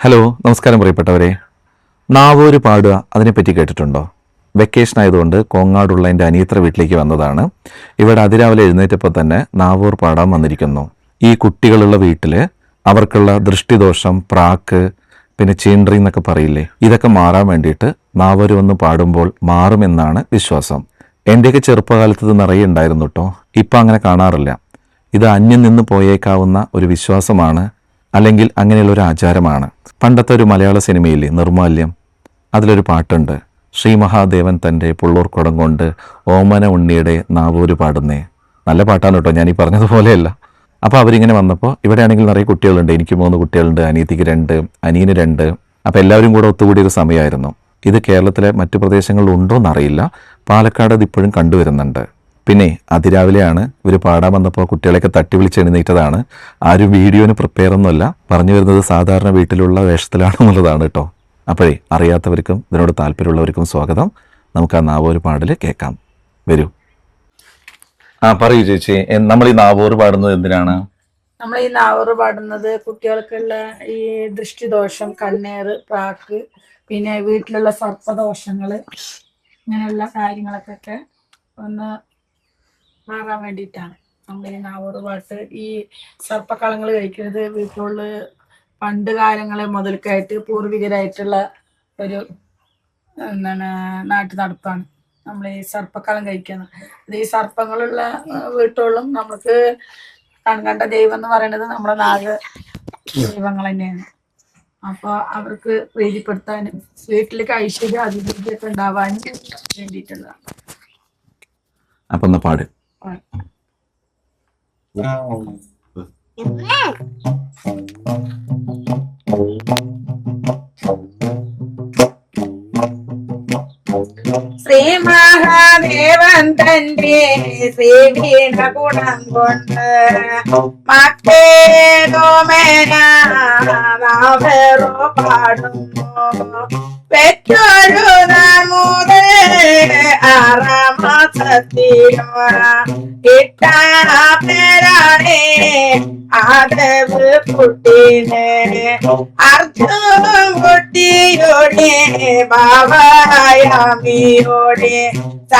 Hello നമസ്കാരം പ്രിയപ്പെട്ടവരെ. നാവൂര് പാടുക അതിനെപ്പറ്റി കേട്ടിട്ടുണ്ടോ? വെക്കേഷൻ ആയതുകൊണ്ട് കോങ്ങാടുള്ള എന്റെ അനിയത്ര വീട്ടിലേക്ക് വന്നതാണ്. ഇവിടെ അതിരാവിലെ എഴുന്നേറ്റപ്പോൾ തന്നെ നാവൂർ പാടാൻ വന്നിരിക്കുന്നു. ഈ കുട്ടികളുള്ള വീട്ടിൽ അവർക്കുള്ള ദൃഷ്ടിദോഷം പ്രാക്ക് പിന്നെ ചീൻഡ്രി എന്നൊക്കെ പറയില്ലേ? ഇതൊക്കെ മാറാൻ വേണ്ടിയിട്ട് നാവൂര് വന്ന് പാടുമ്പോൾ മാറുമെന്നാണ് വിശ്വാസം. എന്റെയൊക്കെ ചെറുപ്പകാലത്ത് ഇത് നിറയെ ഉണ്ടായിരുന്നു കേട്ടോ ഇപ്പം അങ്ങനെ കാണാറില്ല. ഇത് അന്യം നിന്ന് പോയേക്കാവുന്ന ഒരു വിശ്വാസമാണ് അല്ലെങ്കിൽ അങ്ങനെയുള്ള ഒരു ആചാരമാണ്. പണ്ടത്തെ ഒരു മലയാള സിനിമയിലെ നിർമാല്യം അതിലൊരു പാട്ടുണ്ട്. ശ്രീ മഹാദേവൻ തന്റെ പുള്ളൂർക്കുടം കൊണ്ട് ഓമന ഉണ്ണിയുടെ നാവൂര് പാടുന്നേ. നല്ല പാട്ടാണ് കേട്ടോ ഈ പറഞ്ഞതുപോലെയല്ല. അപ്പോൾ അവരിങ്ങനെ വന്നപ്പോൾ ഇവിടെയാണെങ്കിൽ നിറയെ കുട്ടികളുണ്ട്. എനിക്ക് മൂന്ന് കുട്ടികളുണ്ട് അനീതിക്ക് രണ്ട് അനിയന് രണ്ട്. അപ്പോൾ എല്ലാവരും കൂടെ ഒത്തുകൂടിയൊരു സമയമായിരുന്നു. ഇത് കേരളത്തിലെ മറ്റു പ്രദേശങ്ങളിൽ ഉണ്ടോ എന്നറിയില്ല പാലക്കാട് അത് ഇപ്പോഴും കണ്ടുവരുന്നുണ്ട്. പിന്നെ അതിരാവിലെയാണ് ഇവർ പാടാൻ വന്നപ്പോൾ കുട്ടികളെയൊക്കെ തട്ടി വിളിച്ച് എഴുന്നേറ്റതാണ്. ആരും വീഡിയോന് പ്രിപ്പയർ ഒന്നുമല്ല പറഞ്ഞു വരുന്നത് സാധാരണ വീട്ടിലുള്ള വേഷത്തിലാണെന്നുള്ളതാണ് കേട്ടോ. അപ്പോഴേ അറിയാത്തവർക്കും ഇതിനോട് താല്പര്യമുള്ളവർക്കും സ്വാഗതം. നമുക്ക് ആ നാവോർ പാടൽ കേൾക്കാം. വരൂ. ആ പറയൂ ചേച്ചി നമ്മൾ ഈ നാവോറ് പാടുന്നത് എന്തിനാണ്? നമ്മൾ ഈ നാവോറ് പാടുന്നത് കുട്ടികൾക്കുള്ള ഈ ദൃഷ്ടിദോഷം കണ്ണേറ് പ്രാക്ക് പിന്നെ വീട്ടിലുള്ള സർപ്പദോഷങ്ങൾ ഇങ്ങനെയുള്ള കാര്യങ്ങളൊക്കെ ഒന്ന് മാറാൻ വേണ്ടിയിട്ടാണ്. നമ്മൾ ഈ പാട്ട് ഈ സർപ്പക്കളങ്ങൾ കഴിക്കുന്നത് വീട്ടിലുള്ള പണ്ട് കാലങ്ങളെ മുതൽക്കായിട്ട് പൂർവികരായിട്ടുള്ള ഒരു എന്താണ് നാട്ടു നടപ്പാണ്. നമ്മൾ ഈ സർപ്പക്കളം കഴിക്കുന്നത് അത് ഈ സർപ്പങ്ങളുള്ള വീട്ടുകളും നമുക്ക് കൺകണ്ട ദൈവം എന്ന് പറയുന്നത് നമ്മുടെ നാഗ ദൈവങ്ങൾ തന്നെയാണ്. അപ്പൊ അവർക്ക് പ്രീതിപ്പെടുത്താനും വീട്ടിലേക്ക് ഐശ്വര്യം അതിഥിയൊക്കെ ഉണ്ടാവാനും വേണ്ടിയിട്ടുള്ളതാണ്. അപ്പം പാട്. ശ്രീ മഹാദേവൻ തന്റെ ശ്രീവീണ ഗുണം കൊണ്ട് മക്കേതോമേനോ പാടുന്നു. പെറ്റൊരു നാമുതേ ആറാം മാസത്തിലോ കിട്ടാ പേരാണേ ആദവ് കുട്ടീനെ. അർജുൻ കുട്ടിയോടെ ബാബായാമിയോടെ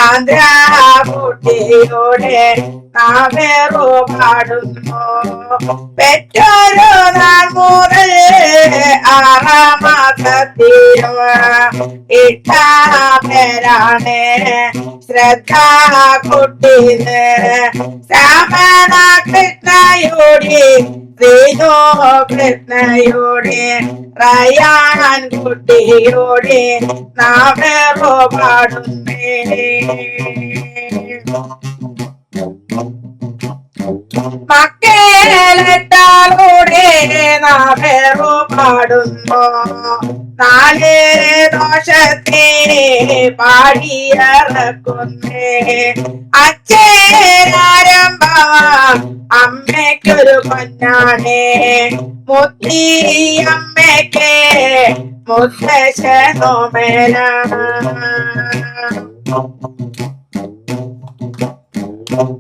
ചന്ദ്ര കുട്ടിയോടെ നാമേറോ പാടുന്നു. പെറ്റൊരു നാൾ മുതൽ ആറാം മാസത്തിലും ഇട്ട പേരാണ് ശ്രദ്ധ കുട്ടീന് രാമണ കൃഷ്ണയോടെ ശ്രീനോ കൃഷ്ണയോടെ റയാൻ കുട്ടിയോടെ നാമോ പാടുന്നേ മക്കളെട്ടാളോടെ നാമേറോ പാടുന്നു നാല് ദോഷത്തെ പാടിയിറക്കുന്നേ. അച്ഛനാരംഭ അമ്മയ്ക്കൊരു പൊന്നാണേ. മുത്തി അമ്മയ്ക്ക് മുത്തശ്ശോമേന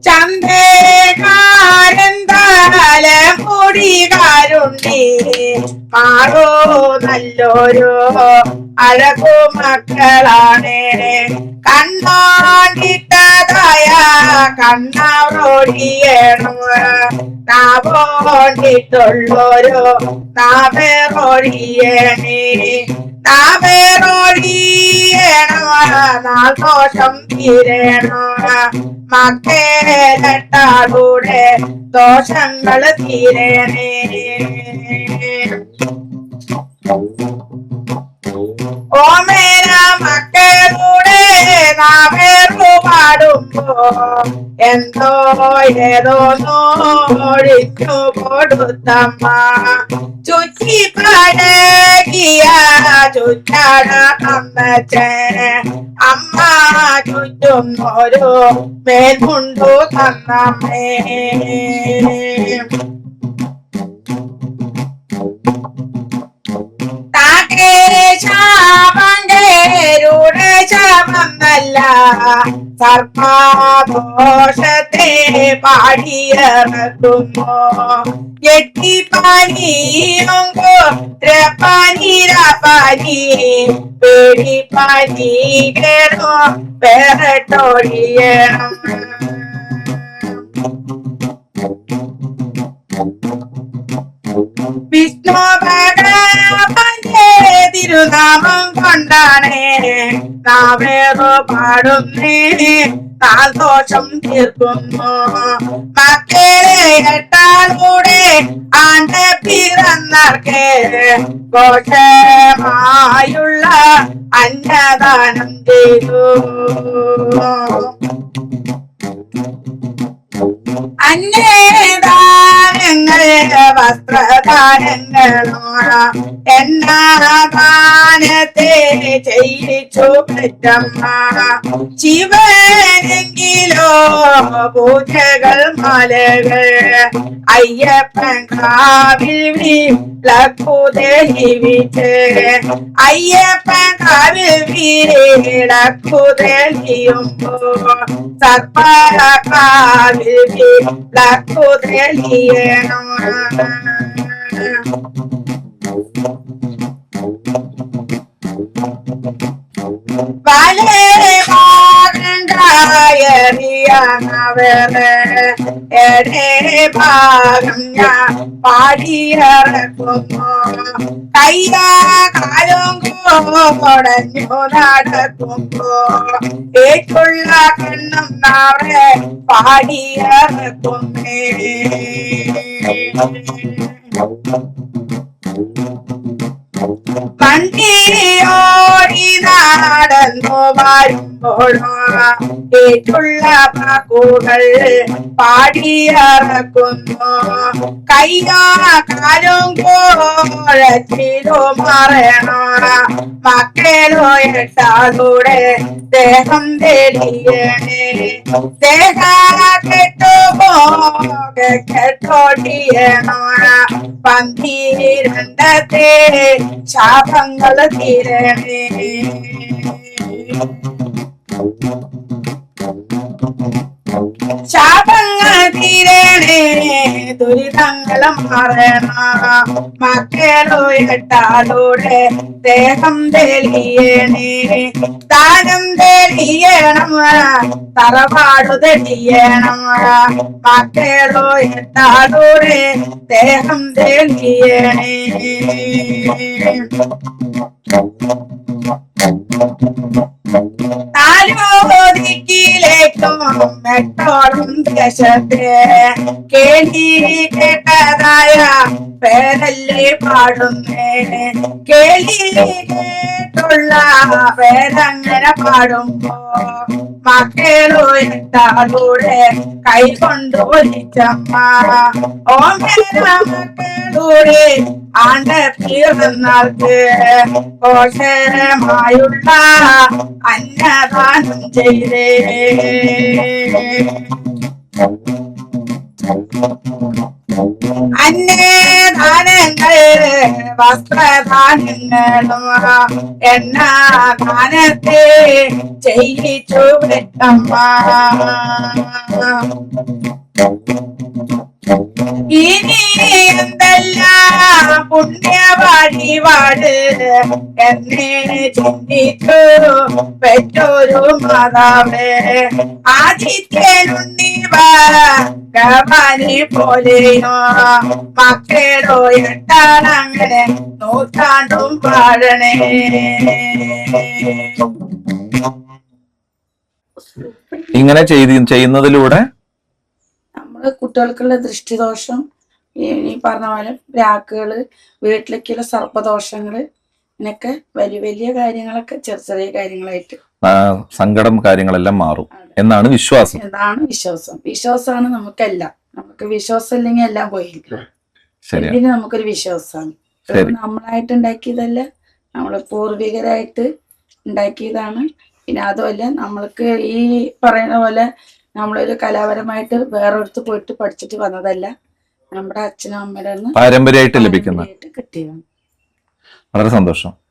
ചന്ദേകാരന്താല മാറോ നല്ലൊരു അഴകു മക്കളാണ്. കണ്ണാണ്ടിട്ടതായ കണ്ണാറോടിയണം. നാവോണ്ടിട്ടുള്ളൊരു നാവേറോടിയണേ. നാവേറോടിയണ. നാൾദോഷം മക്കേ മക്കളെട്ടാകൂടെ ദോഷങ്ങൾ തീരണേ. ഓമേന മക്കളുടെ നാവേറു പാടുമ്പോ എന്തോ ഏതോ നോടിച്ചു കൊടുത്തമ്മ ചുറ്റി പഴകിയ ചുറ്റാട തന്നച്ചേ അമ്മ ചുറ്റും ഒരു മേൽമുണ്ടു തന്നമ്മേ താകേശാമങ്കേരുടെ സർപ്പാഘോഷത്തെ പാടിയിറക്കുന്നു എട്ടിപ്പനിയും ഗോത്രപ്പനിയും പനി പേടി പനി കേറോ പേരട്ടോടിയണം വിഷ്ണു ഭഗവാന്റെ തിരുനാമം കൊണ്ടാണേ. നാവേറോ പാടുന്നേ. സന്തോഷം തീർക്കുന്നു. മക്കളെ എട്ടാലൂടെ ആണ്ട് പിറന്നർക്ക്. ഘോഷമായുള്ള അന്നദാനം ചെയ്തു. അന്നദാനങ്ങൾ വസ്ത്രദാനങ്ങളോ എന്നാദാനത്തെ ചെയ്യിച്ചു പറ്റമ്മ ശിവനെങ്കിലോ പൂജകൾ മലകൾ. അയ്യപ്പൻ കാവിൽ വിളക്കുതെളിവിച്ച് അയ്യപ്പൻ കാവിൽ വിളക്കുതെളിയുമ്പോ സർപ്പ കാവിൽ എടേ ഭാഗം ഏറ്റുള്ള കണ്ണും നാളെ പാടിയിറക്കുന്നേ மன்னேயோ ഏറ്റുള്ള പാക്കുകൾ പാടിയറക്കുന്നു കയ്യാ കാലും കോഴച്ചിലോ മറയണോ മക്കളോ എട്ടാളൂടെ ദേഹം തെളിയണേ. ദേഹ കെട്ടുപോകെ കെട്ടോടിയണോ പന്തിരണ്ടത്തെ ശാപങ്ങൾ തീരണേ. ശാപങ്ങൾ ദുരിതങ്ങളും മറണ. മക്കളോ എട്ടാളോടെ ദേഹം തെളിയണേ. ദാനം തെളിയണം തറവാടു തെളിയണം മക്കളോ എട്ടാളോടെ ദേഹം തെളിയണേ. താലോദിക്കിലേക്കും മെട്ടോളും ദേശത്തെ കേളി കേട്ടതായ പേരല്ലേ പാടുന്നേ. കേളി കേട്ടുള്ള പേരങ്ങനെ പാടുമ്പോ മക്കളോ എട്ടാളൂടെ കൈ കൊണ്ട് ഒലിച്ചമ്മ ഓമേര മക്കളൂടെ ആണ്ട പിറന്നാൾക്ക് കോശമായുള്ള അന്നദാനം ചെയ്തേ. അന്നദാനങ്ങൾ വസ്ത്രദാനങ്ങളും എണ്ണാദാനത്തെ ചെയ്യിച്ചു പെട്ടമ്മ ഇനി എന്തെല്ലാം പുണ്യവാടിവാട് എന്നെ ചിന്തിച്ചു പെറ്റൊരു മാതാവേ. ആദിത്യനുണ്ണിവ ഗവാനി പോലെയോ മക്കളോ എട്ടാണങ്ങനെ നൂറ്റാണ്ടും പാഴണേ ഇങ്ങനെ ചെയ്ത് ചെയ്യുന്നതിലൂടെ? നമ്മൾ കുട്ടികൾക്കുള്ള ദൃഷ്ടിദോഷം ഈ പറഞ്ഞ പോലെ രാക്കുകൾ വീട്ടിലേക്കുള്ള സർപ്പദോഷങ്ങൾ ഇങ്ങനെയൊക്കെ വലിയ വലിയ കാര്യങ്ങളൊക്കെ ചെറിയ ചെറിയ കാര്യങ്ങളായിട്ട് സങ്കടം കാര്യങ്ങളെല്ലാം മാറും എന്നാണ് വിശ്വാസം. എന്താണ് വിശ്വാസം. വിശ്വാസമാണ് നമുക്കെല്ലാം. നമുക്ക് വിശ്വാസം ഇല്ലെങ്കിൽ എല്ലാം പോയിരിക്കും. നമുക്കൊരു വിശ്വാസമാണ്. ശരി. നമ്മളായിട്ട് ഉണ്ടാക്കിയതല്ല നമ്മൾ പൂർവികരായിട്ട് ഉണ്ടാക്കിയതാണ്. പിന്നെ അതുമല്ല നമ്മൾക്ക് ഈ പറയുന്ന പോലെ നമ്മളൊരു കലാപരമായിട്ട് വേറൊരിടത്ത് പോയിട്ട് പഠിച്ചിട്ട് വന്നതല്ല നമ്മുടെ അച്ഛനും അമ്മയുടെ നിന്ന് പാരമ്പര്യമായിട്ട് ലഭിക്കുന്ന. കിട്ടിയതാണ്. വളരെ സന്തോഷം.